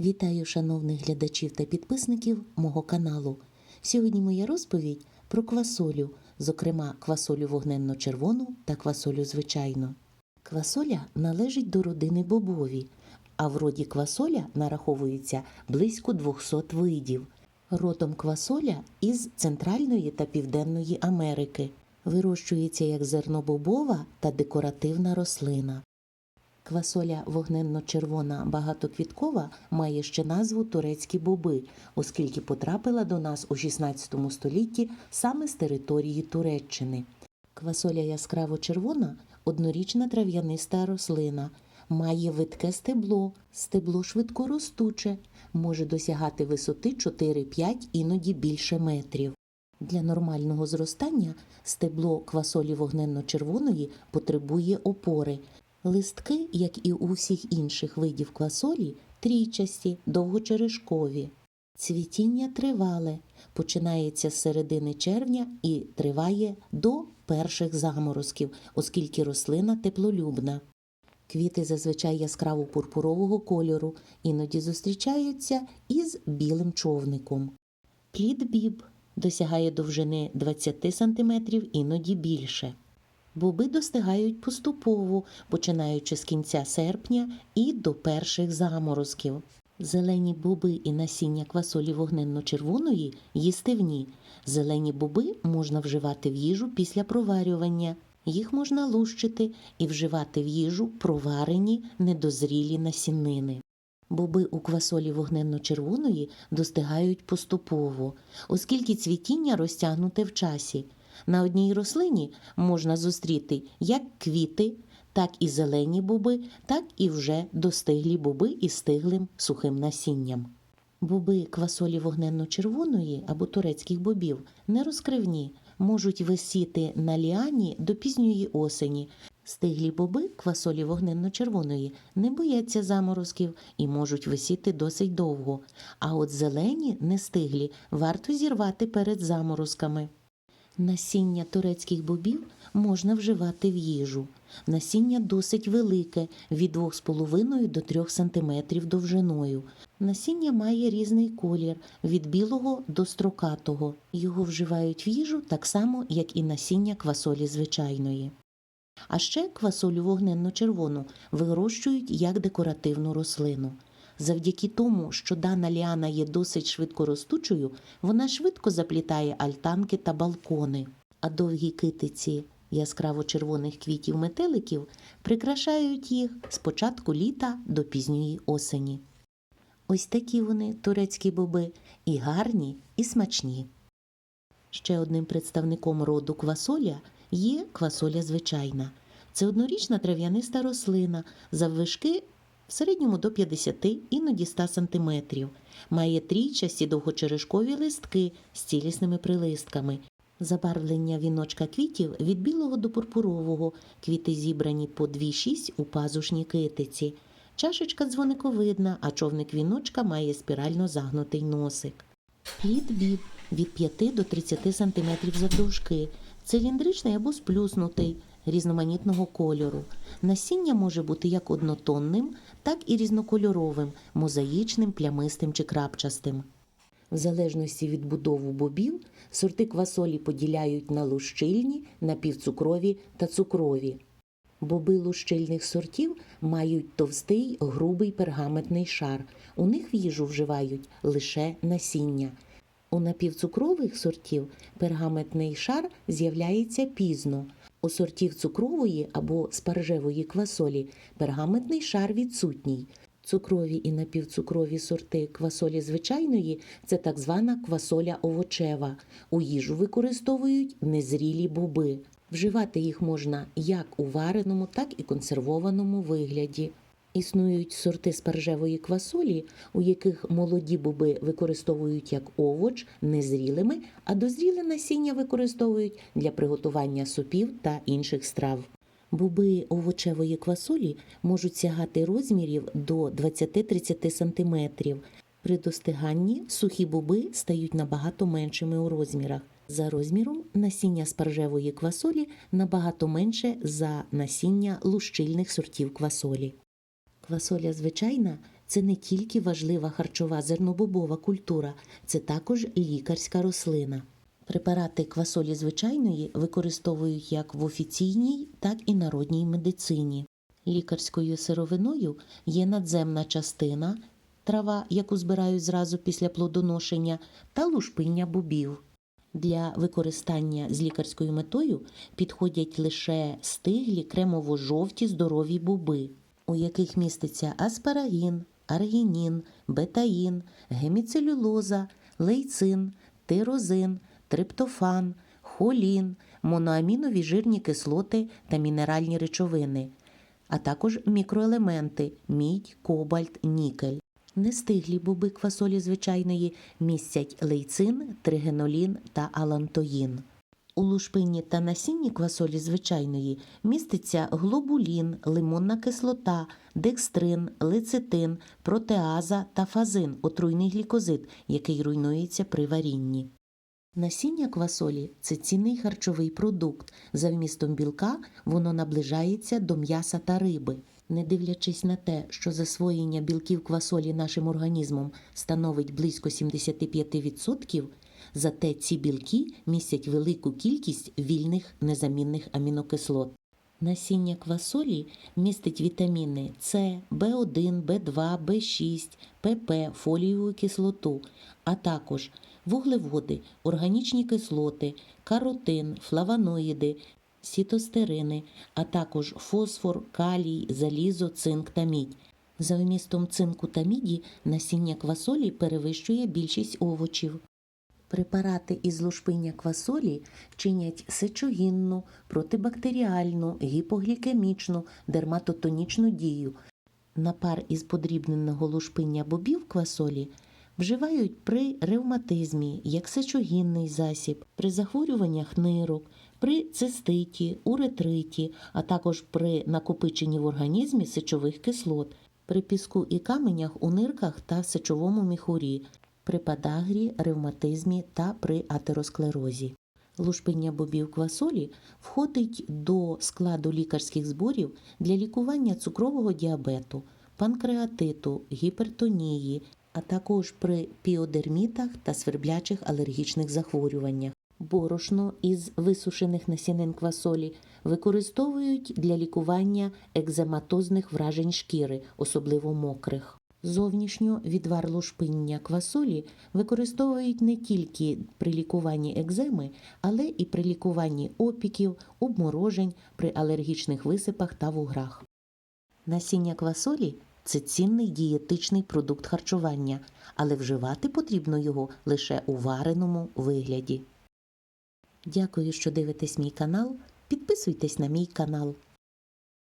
Вітаю шановних глядачів та підписників мого каналу. Сьогодні моя розповідь про квасолю, зокрема квасолю вогненно-червону та квасолю звичайну. Квасоля належить до родини бобові, а в роді квасоля нараховується близько 200 видів. Родом квасоля із Центральної та Південної Америки. Вирощується як зернобобова та декоративна рослина. Квасоля вогненно-червона багатоквіткова має ще назву турецькі боби, оскільки потрапила до нас у 16 столітті саме з території Туреччини. Квасоля яскраво червона однорічна трав'яниста рослина, має видке стебло, стебло швидкоростуче, може досягати висоти 4-5, іноді більше метрів. Для нормального зростання стебло квасолі вогненно-червоної потребує опори. Листки, як і у всіх інших видів квасолі, трійчасті, довгочерешкові. Цвітіння тривале, починається з середини червня і триває до перших заморозків, оскільки рослина теплолюбна. Квіти зазвичай яскраво пурпурового кольору, іноді зустрічаються із білим човником. Плід біб досягає довжини 20 см, іноді більше. Боби достигають поступово, починаючи з кінця серпня і до перших заморозків. Зелені боби і насіння квасолі вогненно-червоної їстивні. Зелені боби можна вживати в їжу після проварювання. Їх можна лущити і вживати в їжу проварені недозрілі насіннини. Боби у квасолі вогненно-червоної достигають поступово, оскільки цвітіння розтягнуте в часі. На одній рослині можна зустріти як квіти, так і зелені боби, так і вже достиглі боби із стиглим сухим насінням. Боби квасолі вогненно-червоної або турецьких бобів нерозкривні, можуть висіти на ліані до пізньої осені. Стиглі боби квасолі вогненно-червоної не бояться заморозків і можуть висіти досить довго. А от зелені нестиглі варто зірвати перед заморозками. Насіння турецьких бобів можна вживати в їжу. Насіння досить велике від 2,5 до 3 см довжиною. Насіння має різний колір від білого до строкатого. Його вживають в їжу так само, як і насіння квасолі звичайної. А ще квасолю вогненно-червону вирощують як декоративну рослину. Завдяки тому, що дана ліана є досить швидкоростучою, вона швидко заплітає альтанки та балкони, а довгі китиці яскраво червоних квітів метеликів прикрашають їх з початку літа до пізньої осені. Ось такі вони, турецькі боби, і гарні, і смачні. Ще одним представником роду квасоля є квасоля звичайна. Це однорічна трав'яниста рослина, заввишки в середньому до 50, іноді 100 см. Має трійчасті довгочерешкові листки з цілісними прилистками. Забарвлення віночка квітів від білого до пурпурового. Квіти зібрані по 2-6 у пазушній китиці. Чашечка дзвониковидна, а човник віночка має спірально загнутий носик. Плід біб від 5 до 30 см завдовжки, циліндричний або сплюснутий, різноманітного кольору. Насіння може бути як однотонним, так і різнокольоровим, мозаїчним, плямистим чи крапчастим. В залежності від будову бобів, сорти квасолі поділяють на лущильні, напівцукрові та цукрові. Боби лущильних сортів мають товстий грубий пергаментний шар. У них в їжу вживають лише насіння. У напівцукрових сортів пергаментний шар з'являється пізно. У сортів цукрової або спаржевої квасолі пергаментний шар відсутній. Цукрові і напівцукрові сорти квасолі звичайної це так звана квасоля овочева. У їжу використовують незрілі боби. Вживати їх можна як у вареному, так і консервованому вигляді. Існують сорти спаржевої квасолі, у яких молоді боби використовують як овоч незрілими, а дозріле насіння використовують для приготування супів та інших страв. Боби овочевої квасолі можуть сягати розмірів до 20-30 см. При достиганні сухі боби стають набагато меншими у розмірах. За розміром насіння спаржевої квасолі набагато менше за насіння лущильних сортів квасолі. Квасоля звичайна це не тільки важлива харчова зернобобова культура, це також лікарська рослина. Препарати квасолі звичайної використовують як в офіційній, так і народній медицині. Лікарською сировиною є надземна частина, трава, яку збирають зразу після плодоношення, та лушпиння бобів. Для використання з лікарською метою підходять лише стиглі кремово-жовті здорові боби, у яких міститься аспарагін, аргінін, бетаїн, геміцелюлоза, лейцин, тирозин, триптофан, холін, моноамінові жирні кислоти та мінеральні речовини, а також мікроелементи мідь, кобальт, нікель. Нестиглі боби квасолі звичайної містять лейцин, тригенолін та алантоїн. У лушпинні та насінні квасолі звичайної міститься глобулін, лимонна кислота, декстрин, лецитин, протеаза та фазин отруйний глікозид, який руйнується при варінні. Насіння квасолі це цінний харчовий продукт. За вмістом білка воно наближається до м'яса та риби. Не дивлячись на те, що засвоєння білків квасолі нашим організмом становить близько 75%, зате ці білки містять велику кількість вільних незамінних амінокислот. Насіння квасолі містить вітаміни С, В1, В2, В6, ПП, фолієву кислоту, а також вуглеводи, органічні кислоти, каротин, флавоноїди, сітостерини, а також фосфор, калій, залізо, цинк та мідь. За вмістом цинку та міді насіння квасолі перевищує більшість овочів. Препарати із лушпиння квасолі чинять сечогінну, протибактеріальну, гіпоглікемічну, дерматотонічну дію. Напар із подрібненого лушпиння бобів квасолі вживають при ревматизмі як сечогінний засіб, при захворюваннях нирок, при циститі, уретриті, а також при накопиченні в організмі сечових кислот, при піску і каменях у нирках та сечовому міхурі, при подагрі, ревматизмі та при атеросклерозі. Лушпиння бобів квасолі входить до складу лікарських зборів для лікування цукрового діабету, панкреатиту, гіпертонії, а також при піодермітах та сверблячих алергічних захворюваннях. Борошно із висушених насінин квасолі використовують для лікування екзематозних вражень шкіри, особливо мокрих. Зовнішньо відвар лушпиння квасолі використовують не тільки при лікуванні екземи, але і при лікуванні опіків, обморожень, при алергічних висипах та вуграх. Насіння квасолі це цінний дієтичний продукт харчування, але вживати потрібно його лише у вареному вигляді. Дякую, що дивитесь мій канал. Підписуйтесь на мій канал.